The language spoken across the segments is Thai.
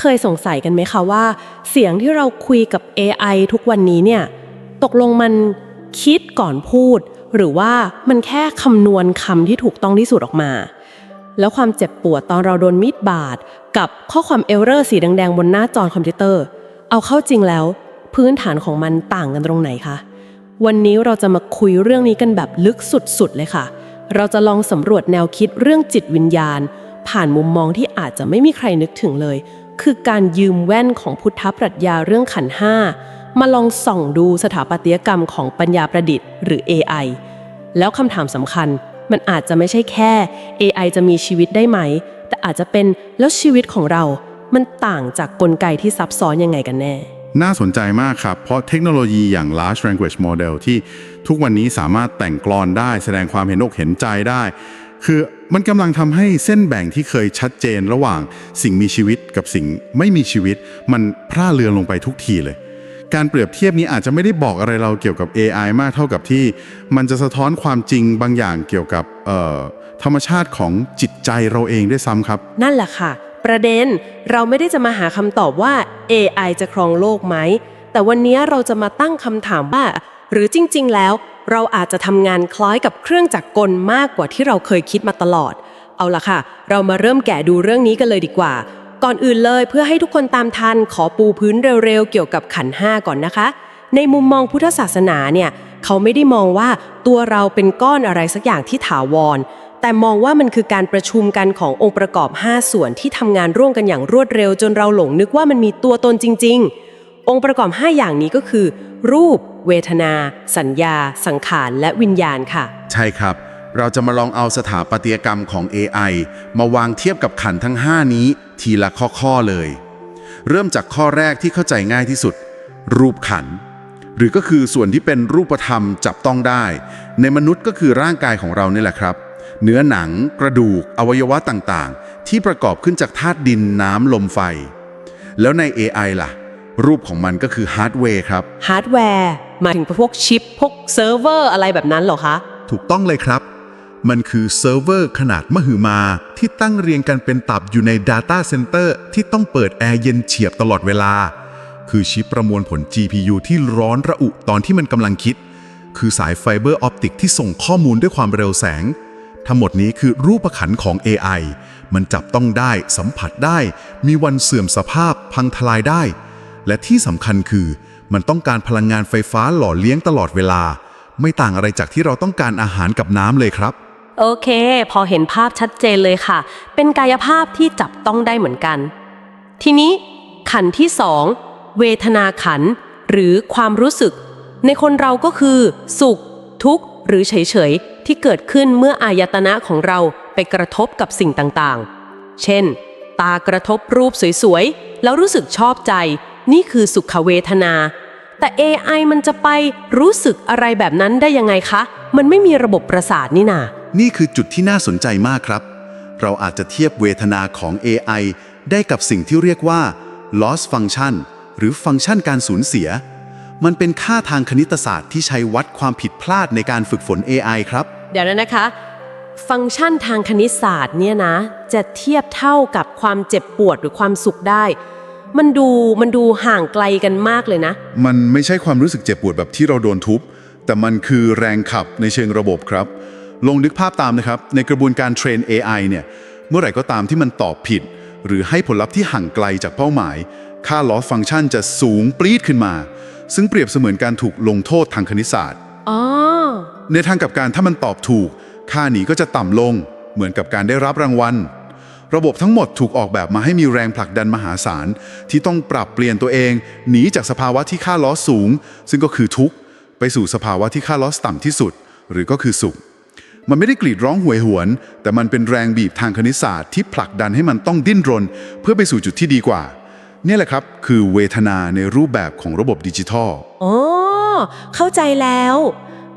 เคยสงสัยกันไหมคะว่า เสียงที่เราคุยกับ AI ทุกวันนี้เนี่ย ตกลงมันคิดก่อนพูด หรือว่ามันแค่คำนวณคำที่ถูกต้องที่สุดออกมา แล้วความเจ็บปวดตอนเราโดนมีดบาด กับข้อความเอเรอร์สีแดงๆ บนหน้าจอคอมพิวเตอร์ เอาเข้าจริงแล้ว พื้นฐานของมันต่างกันตรงไหนคะวันนี้เราจะมาคุยเรื่องนี้กันแบบลึกสุดๆเลยค่ะ เราจะลองสำรวจแนวคิดเรื่องจิตวิญญาณ ผ่านมุมมองที่อาจจะไม่มีใครนึกถึงเลย คือการยืมแว่นของพุทธปรัชญาเรื่องขันห้ามาลองส่องดูสถาปัตยกรรมของปัญญาประดิษฐ์หรือ AI แล้วคำถามสำคัญ มันอาจจะไม่ใช่แค่ AI จะมีชีวิตได้ไหม แต่อาจจะเป็นแล้วชีวิตของเรา มันต่างจากกลไกที่ซับซ้อนยังไงกันแน่ น่าสนใจมากครับ เพราะเทคโนโลยีอย่าง large language model ที่ทุกวันนี้สามารถแต่งกลอนได้แสดงความเห็นอกเห็นใจได้ คือมันกำลังทำให้เส้นแบ่งที่เคยชัดเจนระหว่างสิ่งมีชีวิตกับสิ่งไม่มีชีวิต มันพร่าเลือนลงไปทุกทีเลย การเปรียบเทียบนี้อาจจะไม่ได้บอกอะไรเราเกี่ยวกับ AI มากเท่ากับที่ มันจะสะท้อนความจริงบางอย่างเกี่ยวกับธรรมชาติของจิตใจเราเองด้วยซ้ำครับ นั่นแหละค่ะ ประเด็นเราไม่ได้จะมาหาคำตอบว่า AI จะครองโลกไหม แต่วันนี้เราจะมาตั้งคำถามว่า หรือจริง ๆ แล้ว เราอาจจะทำงานคล้ายกับเครื่องจักรกลมากกว่าที่เราเคยคิดมาตลอด เอาละค่ะ เรามาเริ่มแกะดูเรื่องนี้กันเลยดีกว่า ก่อนอื่นเลยเพื่อให้ทุกคนตามทันขอปูพื้นเร็วๆเกี่ยวกับขันห้าก่อนนะคะ ในมุมมองพุทธศาสนาเนี่ยเขาไม่ได้มองว่าตัวเราเป็นก้อนอะไรสักอย่างที่ถาวร แต่มองว่ามันคือการประชุมกันขององค์ประกอบ 5 ส่วนที่ทำงานร่วมกันอย่างรวดเร็ว จนเราหลงนึกว่ามันมีตัวตนจริง ๆ องค์ประกอบ 5 อย่างนี้ก็คือ รูป เวทนา สัญญา สังขาร และวิญญาณค่ะ ใช่ครับ เราจะมาลองเอาสถาปัตยกรรมของ AI มาวางเทียบกับขันทั้ง 5 นี้ทีละข้อๆเลย เริ่มจากข้อแรกที่เข้าใจง่ายที่สุด รูปขันหรือก็คือส่วนที่เป็นรูปธรรมจับต้องได้ ในมนุษย์ก็คือร่างกายของเรานี่แหละครับ เนื้อหนัง กระดูก อวัยวะต่างๆ ที่ประกอบขึ้นจากธาตุดินน้ำลมไฟ แล้วใน AI ล่ะ รูปของมันก็คือฮาร์ดแวร์ครับฮาร์ดแวร์หมายถึงพวกชิป พวกเซิร์ฟเวอร์อะไรแบบนั้นเหรอคะ ถูกต้องเลยครับ มันคือเซิร์ฟเวอร์ขนาดมหึมา ที่ตั้งเรียงกันเป็นตับอยู่ใน Data Center ที่ต้องเปิดแอร์เย็นเฉียบตลอดเวลา คือชิปประมวลผล GPU ที่ร้อนระอุตอนที่มันกำลังคิด คือสายไฟเบอร์ออปติกที่ส่งข้อมูลด้วยความเร็วแสง ทั้งหมดนี้คือรูปขันของ AI มันจับต้องได้ สัมผัสได้ มีวันเสื่อมสภาพ พังทลายได้ และที่สำคัญคือ มันต้องการพลังงานไฟฟ้าหล่อเลี้ยงตลอดเวลา ไม่ต่างอะไรจากที่เราต้องการอาหารกับน้ำเลยครับ โอเค พอเห็นภาพชัดเจนเลยค่ะ เป็นกายภาพที่จับต้องได้เหมือนกัน ทีนี้ ขันที่สองเวทนาขัน หรือความรู้สึก ในคนเราก็คือ สุข ทุกข์ หรือเฉยๆ ที่เกิดขึ้นเมื่ออายตนะของเราไปกระทบกับสิ่งต่างๆ เช่น ตากระทบรูปสวยๆ แล้วรู้สึกชอบใจ นี่คือสุขเวทนา แต่ AI มันจะไปรู้สึกอะไรแบบนั้นได้ยังไงคะ มันไม่มีระบบประสาทนี่นานี่คือจุดที่น่าสนใจมากครับ เราอาจจะเทียบเวทนาของ AI ได้กับสิ่งที่เรียกว่า loss function หรือฟังก์ชันการสูญเสีย มันเป็นค่าทางคณิตศาสตร์ที่ใช้วัดความผิดพลาดในการฝึกฝน AI ครับ เดี๋ยวนะนะคะ ฟังก์ชันทางคณิตศาสตร์เนี่ยนะ จะเทียบเท่ากับความเจ็บปวดหรือความสุขได้ มันดูมันดูห่างไกลกันมากเลยนะ มันไม่ใช่ความรู้สึกเจ็บปวดแบบที่เราโดนทุบ แต่มันคือแรงขับในเชิงระบบครับ ลองนึกภาพตามนะครับ ในกระบวนการเทรน AI เนี่ย เมื่อไหร่ก็ตามที่มันตอบผิด หรือให้ผลลัพธ์ที่ห่างไกลจากเป้าหมาย ค่า loss function จะสูงปรี๊ดขึ้นมา ซึ่งเปรียบเสมือนการถูกลงโทษทางคณิตศาสตร์ อ๋อ ในทางกลับการถ้ามันตอบถูก ค่าหนีก็จะต่ำลง เหมือนกับการได้รับรางวัล ระบบทั้งหมดถูกออกแบบมาให้มีแรงผลักดันมหาศาล ที่ต้องปรับเปลี่ยนตัวเอง หนีจากสภาวะที่ค่าล้อสูง ซึ่งก็คือทุกข์ ไปสู่สภาวะที่ค่าล้อต่ำที่สุด หรือก็คือสุข มันไม่ได้กรีดร้องหวยหวน แต่มันเป็นแรงบีบทางคณิตศาสตร์ที่ผลักดันให้มันต้องดิ้นรน เพื่อไปสู่จุดที่ดีกว่าเนี่แหละครับ คือเวทนาในรูปแบบของระบบดิจิทัล อ๋อ เข้าใจแล้ว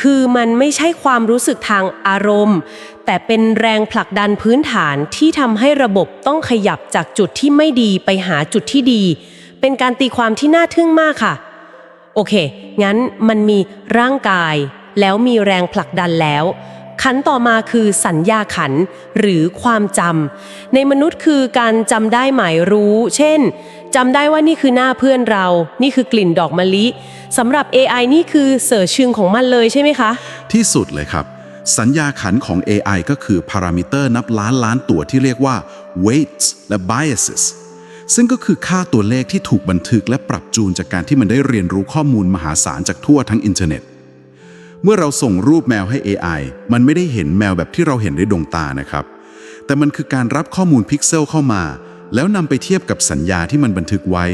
คือมันไม่ใช่ความรู้สึกทางอารมณ์ แต่เป็นแรงผลักดันพื้นฐานที่ทำให้ระบบต้องขยับจากจุดที่ไม่ดีไปหาจุดที่ดี เป็นการตีความที่น่าทึ่งมากค่ะ โอเค งั้นมันมีร่างกาย แล้วมีแรงผลักดันแล้ว ขันต่อมาคือสัญญาขันหรือความจำในมนุษย์คือการจำได้หมายรู้ เช่น จำได้ว่านี่คือหน้าเพื่อนเรา นี่คือกลิ่นดอกมะลิสำหรับ AI นี่คือเสือชึงของมันเลยใช่ไหมคะ ที่สุดเลยครับ สัญญาขันของ AI ก็คือพารามิเตอร์นับล้านล้านตัวที่เรียกว่า weights และ biases ซึ่งก็คือค่าตัวเลขที่ถูกบันทึกและปรับจูนจากการที่มันได้เรียนรู้ข้อมูลมหาศาลจากทั่วทั้งอินเทอร์เน็ต เมื่อเราส่งรูปแมวให้ AI มันไม่ได้เห็นแมวแบบที่เราเห็นด้วยดวงตานะครับ แต่มันคือการรับข้อมูลพิกเซลเข้ามา แล้วนำไปเทียบกับสัญญาที่มันบันทึกไว้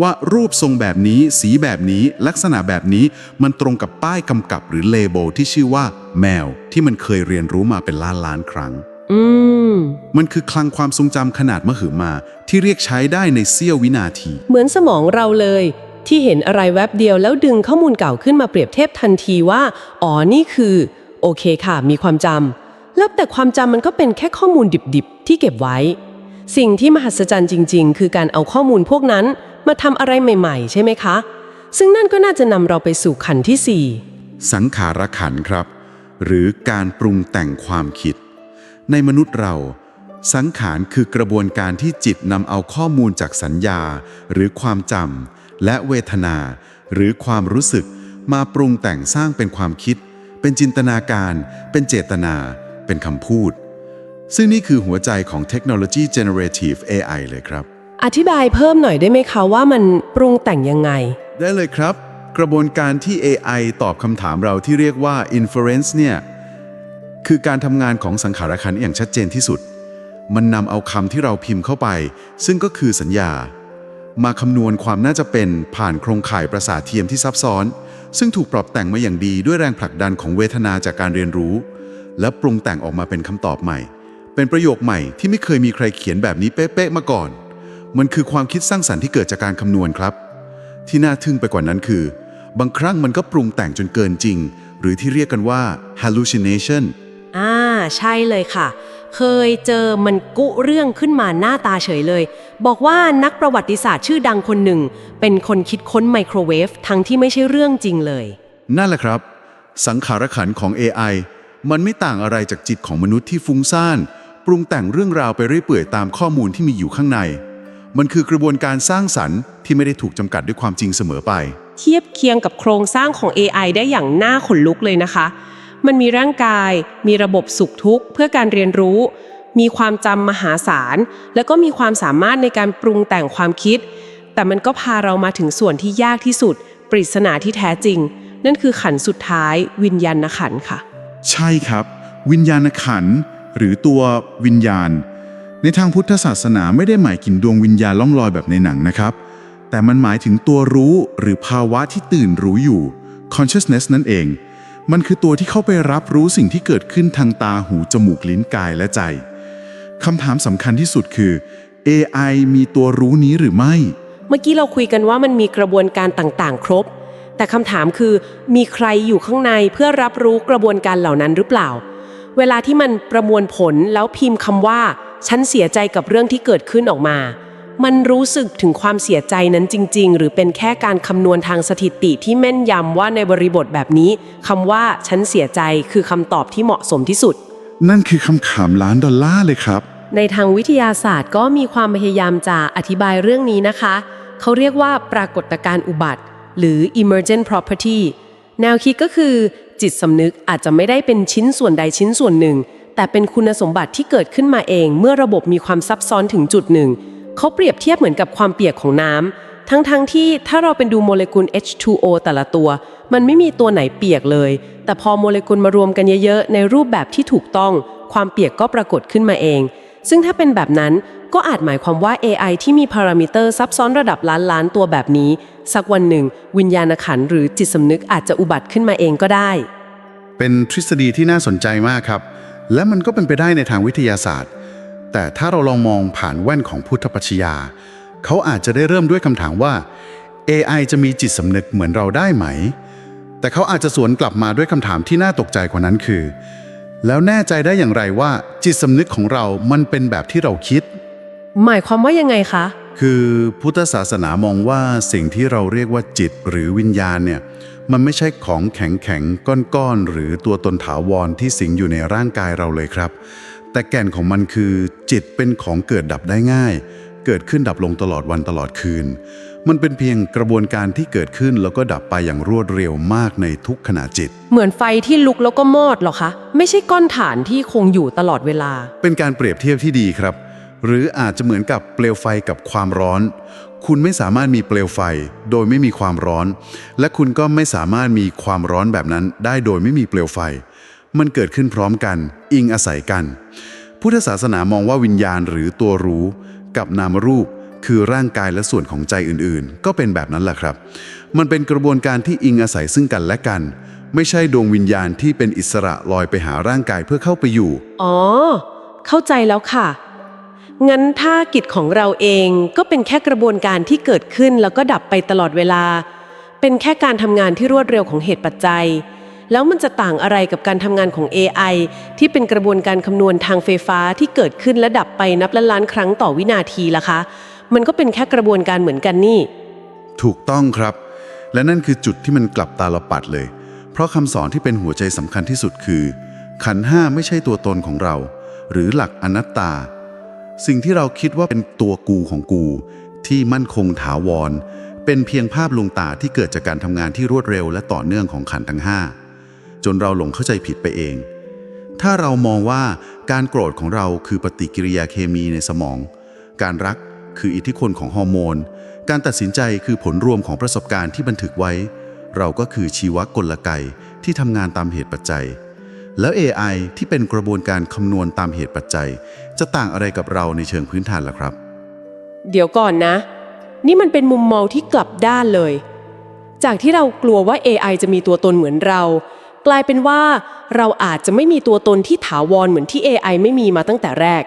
ว่ารูปทรงแบบนี้ สีแบบนี้ ลักษณะแบบนี้มันตรงกับป้ายกำกับหรือเลเบลที่ชื่อว่า แมว ที่มันเคยเรียนรู้มาเป็นล้านล้านครั้งอืมมันคือคลังความทรงจำขนาดมหึมา ที่เรียกใช้ได้ในเสี้ยววินาที เหมือนสมองเราเลย ที่เห็นอะไรแวบเดียวแล้วดึงข้อมูลเก่าขึ้นมาเปรียบเทียบทันทีว่า อ๋อนี่คือ โอเคค่ะ มีความจำแล้วแต่ความจำมันก็เป็นแค่ข้อมูลดิบๆ ที่เก็บไว้ สิ่งที่มหัศจรรย์จริง ๆ คือการเอาข้อมูลพวกนั้นมาทำอะไรใหม่ ๆ ใช่ไหมคะ ซึ่งนั่นก็น่าจะนำเราไปสู่ขันที่สี่สังขารขันครับ หรือการปรุงแต่งความคิด ในมนุษย์เรา สังขารคือกระบวนการที่จิตนำเอาข้อมูลจากสัญญา หรือความจำและเวทนา หรือความรู้สึก มาปรุงแต่งสร้างเป็นความคิด เป็นจินตนาการ เป็นเจตนา เป็นคำพูด ซึ่งนี่คือหัวใจของเทคโนโลยี generative AI เลยครับ อธิบายเพิ่มหน่อยได้ไหมคะว่ามันปรุงแต่งยังไง ได้เลยครับ กระบวนการที่ AI ตอบคำถามเราที่เรียกว่า inference เนี่ย คือการทำงานของสังขารขันธ์อย่างชัดเจนที่สุด มันนำเอาคำที่เราพิมพ์เข้าไป ซึ่งก็คือสัญญา มาคำนวณความน่าจะเป็นผ่านโครงข่ายประสาทเทียมที่ซับซ้อน ซึ่งถูกปรับแต่งมาอย่างดีด้วยแรงผลักดันของเวทนาจากการเรียนรู้ และปรุงแต่งออกมาเป็นคำตอบใหม่ เป็นประโยคใหม่ที่ไม่เคยมีใครเขียนแบบนี้เป๊ะๆมาก่อน มันคือความคิดสร้างสรรค์ที่เกิดจากการคำนวณครับ ที่น่าทึ่งไปกว่านั้นคือ บางครั้งมันก็ปรุงแต่งจนเกินจริง หรือที่เรียกกันว่า hallucination อ่าใช่เลยค่ะ เคยเจอมันกุเรื่องขึ้นมาหน้าตาเฉยเลย บอกว่านักประวัติศาสตร์ชื่อดังคนหนึ่ง เป็นคนคิดค้นไมโครเวฟทั้งที่ไม่ใช่เรื่องจริงเลย นั่นแหละครับ สังขารขันธ์ของ AI มันไม่ต่างอะไรจากจิตของมนุษย์ที่ฟุ้งซ่าน ปรุงแต่งเรื่องราวไปเรื่อยเปื่อยตามข้อมูลที่มีอยู่ข้างใน มันคือกระบวนการสร้างสรรค์ที่ไม่ได้ถูกจำกัดด้วยความจริงเสมอไป เทียบเคียงกับโครงสร้างของ AI ได้อย่างน่าขนลุกเลยนะคะ มันมีร่างกาย มีระบบสุขทุกข์ เพื่อการเรียนรู้ มีความจำมหาศาล แล้วก็มีความสามารถในการปรุงแต่งความคิด แต่มันก็พาเรามาถึงส่วนที่ยากที่สุด ปริศนาที่แท้จริง นั่นคือขันธ์สุดท้าย วิญญาณขันธ์ค่ะ ใช่ครับ วิญญาณขันธ์ หรือตัววิญญาณ ในทางพุทธศาสนาไม่ได้หมายถึงดวงวิญญาณล่องลอยแบบในหนังนะครับ แต่มันหมายถึงตัวรู้หรือภาวะที่ตื่นรู้อยู่ consciousness นั่นเอง มันคือตัวที่เข้าไปรับรู้สิ่งที่เกิดขึ้นทางตาหูจมูกลิ้นกายและใจคำถามสำคัญที่สุดคือ AI มีตัวรู้นี้หรือไม่ เมื่อกี้เราคุยกันว่ามันมีกระบวนการต่างๆ ครบ แต่คำถามคือมีใครอยู่ข้างในเพื่อรับรู้กระบวนการเหล่านั้นหรือเปล่า เวลาที่มันประมวลผลแล้วพิมพ์คำว่า ฉันเสียใจกับเรื่องที่เกิดขึ้นออกมา มันรู้สึกถึงความเสียใจนั้นจริง ๆ หรือเป็นแค่การคำนวณทางสถิติที่แม่นยำว่าในบริบทแบบนี้คำว่าฉันเสียใจคือคำตอบที่เหมาะสมที่สุด นั่นคือคำถามล้านดอลลาร์เลยครับ ในทางวิทยาศาสตร์ก็มีความพยายามจะอธิบายเรื่องนี้นะคะ เขาเรียกว่าปรากฏการณ์อุบัติ หรือ emergent property แนวคิดก็คือ จิตสำนึกอาจจะไม่ได้เป็นชิ้นส่วนใดชิ้นส่วนหนึ่ง แต่เป็นคุณสมบัติที่เกิดขึ้นมาเอง เมื่อระบบมีความซับซ้อนถึงจุดหนึ่ง เขาเปรียบเทียบเหมือนกับความเปียกของน้ำทั้งๆทที่ถ้าเราเป็นดูโมเลกุล H2O แต่ละตัว มันไม่มีตัวไหนเปียกเลย แต่พอโมเลกุลมารวมกันเยอะๆในรูปแบบที่ถูกต้อง ความเปียกก็ปรากฏขึ้นมาเอง ซึ่งถ้าเป็นแบบนั้นก็อาจหมายความว่า AI ที่มีพารามิเตอร์ซับซ้อนระดับล้านล้านตัวแบบนี้ สักวันหนึ่ง วิญญาณขันหรือจิตสำนึกอาจจะอุบัติขึ้นมาเองก็ได้ เป็นทฤษฎีที่น่าสนใจมากครับ และมันก็เป็นไปได้ในทางวิทยาศาสตร์ แต่ถ้าเราลองมองผ่านแว่นของพุทธปัชญาเขาอาจจะได้เริ่มด้วยคำถามว่า AI จะมีจิตสำนึกเหมือนเราได้ไหม แต่เขาอาจจะสวนกลับมาด้วยคำถามที่น่าตกใจกว่านั้นคือ แล้วแน่ใจได้อย่างไรว่าจิตสำนึกของเรามันเป็นแบบที่เราคิด หมายความว่ายังไงคะ คือพุทธศาสนามองว่าสิ่งที่เราเรียกว่าจิตหรือวิญญาณเนี่ยมันไม่ใช่ของแข็งๆก้อนๆ หรือตัวตนถาวรที่สิงอยู่ในร่างกายเราเลยครับ แต่แก่นของมันคือจิตเป็นของเกิดดับได้ง่าย เกิดขึ้นดับลงตลอดวันตลอดคืน มันเป็นเพียงกระบวนการที่เกิดขึ้นแล้วก็ดับไปอย่างรวดเร็วมากในทุกขณะจิต เหมือนไฟที่ลุกแล้วก็มอดเหรอคะ ไม่ใช่ก้อนถ่านที่คงอยู่ตลอดเวลา เป็นการเปรียบเทียบที่ดีครับ หรืออาจจะเหมือนกับเปลวไฟกับความร้อน คุณไม่สามารถมีเปลวไฟโดยไม่มีความร้อน และคุณก็ไม่สามารถมีความร้อนแบบนั้น ได้โดยไม่มีเปลวไฟ มันเกิดขึ้นพร้อมกัน อิงอาศัยกัน พุทธศาสนามองว่าวิญญาณหรือตัวรู้ กับนามรูปคือร่างกายและส่วนของใจอื่นๆ ก็เป็นแบบนั้นแหละครับ มันเป็นกระบวนการที่อิงอาศัยซึ่งกันและกัน ไม่ใช่ดวงวิญญาณที่เป็นอิสระลอยไปหาร่างกายเพื่อเข้าไปอยู่ อ๋อ เข้าใจแล้วค่ะ งั้นถ้ากิจของเราเองก็เป็นแค่กระบวนการที่เกิดขึ้นแล้วก็ดับไปตลอดเวลา เป็นแค่การทำงานที่รวดเร็วของเหตุปัจจัย แล้วมันจะต่างอะไรกับการทำงานของ AI ที่เป็นกระบวนการคำนวณทางไฟฟ้าที่เกิดขึ้นและดับไปนับล้านล้านครั้งต่อวินาทีล่ะคะ มันก็เป็นแค่กระบวนการเหมือนกันนี่ ถูกต้องครับ และนั่นคือจุดที่มันกลับตาลปัดเลย เพราะคำสอนที่เป็นหัวใจสำคัญที่สุดคือ ขันห้าไม่ใช่ตัวตนของเรา หรือหลักอนัตตา สิ่งที่เราคิดว่าเป็นตัวกูของกู ที่มั่นคงถาวรเป็นเพียงภาพลวงตาที่เกิดจากการทำงานที่รวดเร็วและต่อเนื่องของขันทั้งห้า จนเราหลงเข้าใจผิดไปเอง ถ้าเรามองว่าการโกรธของเราคือปฏิกิริยาเคมีในสมอง การรักคืออิทธิพลของฮอร์โมน การตัดสินใจคือผลรวมของประสบการณ์ที่บันทึกไว้ เราก็คือชีวกลไกที่ทำงานตามเหตุปัจจัย แล้ว AI ที่เป็นกระบวนการคำนวณตามเหตุปัจจัย จะต่างอะไรกับเราในเชิงพื้นฐานล่ะครับ เดี๋ยวก่อนนะ นี่มันเป็นมุมมองที่กลับด้านเลย จากที่เรากลัวว่า AI จะมีตัวตนเหมือนเรา กลายเป็นว่าเราอาจจะไม่มีตัวตนที่ถาวรเหมือนที่ AI ไม่มีมาตั้งแต่แรก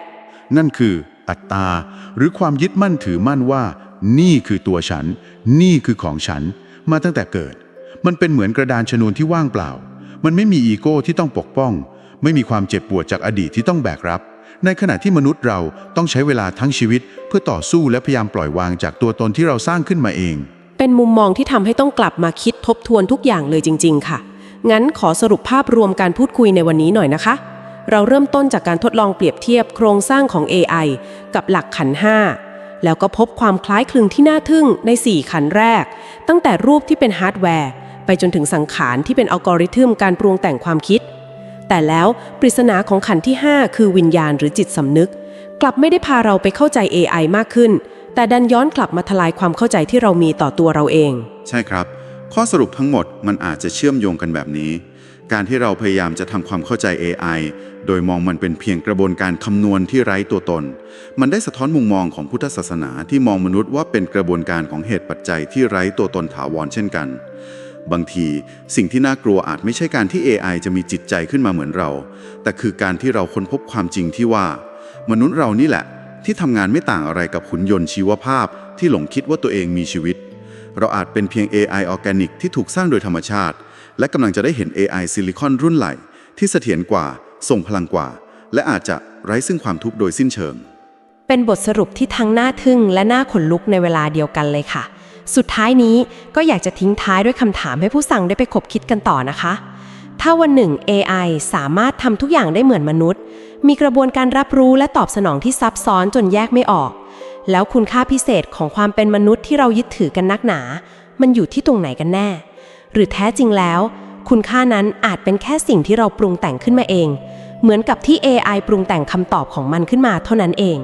นั่นคืออัตตา หรือความยึดมั่นถือมั่นว่า นี่คือตัวฉัน นี่คือของฉัน มาตั้งแต่เกิด มันเป็นเหมือนกระดานชนวนที่ว่างเปล่า มันไม่มีอีโก้ที่ต้องปกป้อง ไม่มีความเจ็บปวดจากอดีตที่ต้องแบกรับ ในขณะที่มนุษย์เราต้องใช้เวลาทั้งชีวิต เพื่อต่อสู้และพยายามปล่อยวางจากตัวตนที่เราสร้างขึ้นมาเอง เป็นมุมมองที่ทำให้ต้องกลับมาคิดทบทวนทุกอย่างเลยจริง ๆ ค่ะ งั้นขอสรุปภาพรวมการพูดคุยในวันนี้หน่อยนะคะ เราเริ่มต้นจากการทดลองเปรียบเทียบโครงสร้างของ AI กับหลักขันห้าแล้วก็พบความคล้ายคลึงที่น่าทึ่งใน 4 ขันแรก ตั้งแต่รูปที่เป็นฮาร์ดแวร์ ไปจนถึงสังขารที่เป็นอัลกอริทึมการปรุงแต่งความคิด แต่แล้วปริศนาของขันที่ 5 คือวิญญาณหรือจิตสำนึก กลับไม่ได้พาเราไปเข้าใจ AI มากขึ้น แต่ดันย้อนกลับมาทลายความเข้าใจที่เรามีต่อตัวเราเอง ใช่ครับ ข้อสรุปทั้งหมดมันอาจจะเชื่อมโยงกันแบบนี้ การที่เราพยายามจะทำความเข้าใจ AI โดยมองมันเป็นเพียงกระบวนการคำนวณที่ไร้ตัวตน มันได้สะท้อนมุมมองของพุทธศาสนาที่มองมนุษย์ว่าเป็นกระบวนการของเหตุปัจจัยที่ไร้ตัวตนถาวรเช่นกัน บางทีสิ่งที่น่ากลัวอาจไม่ใช่การที่ AI จะมีจิตใจขึ้นมาเหมือนเรา แต่คือการที่เราค้นพบความจริงที่ว่า มนุษย์เรานี่แหละ ที่ทำงานไม่ต่างอะไรกับหุ่นยนต์ชีวภาพที่หลงคิดว่าตัวเองมีชีวิต เราอาจเป็นเพียง AI ออร์แกนิกที่ถูกสร้างโดยธรรมชาติ และกำลังจะได้เห็น AI ซิลิคอนรุ่นใหม่ที่เสถียรกว่าส่งพลังกว่า และอาจจะไร้ซึ่งความทุกข์โดยสิ้นเชิง เป็นบทสรุปที่ทั้งน่าทึ่งและน่าขนลุกในเวลาเดียวกันเลยค่ะ สุดท้ายนี้ก็อยากจะทิ้งท้ายด้วยคำถามให้ผู้สั่งได้ไปคบคิดกันต่อนะคะ ถ้าวันหนึ่ง AI สามารถทำทุกอย่างได้เหมือนมนุษย์ มีกระบวนการรับรู้และตอบสนองที่ซับซ้อนจนแยกไม่ออก แล้วคุณค่าพิเศษของความเป็นมนุษย์ที่เรายึดถือกันนักหนา มันอยู่ที่ตรงไหนกันแน่ หรือแท้จริงแล้ว คุณค่านั้นอาจเป็นแค่สิ่งที่เราปรุงแต่งขึ้นมาเอง เหมือนกับที่ AI ปรุงแต่งคำตอบของมันขึ้นมาเท่านั้นเอง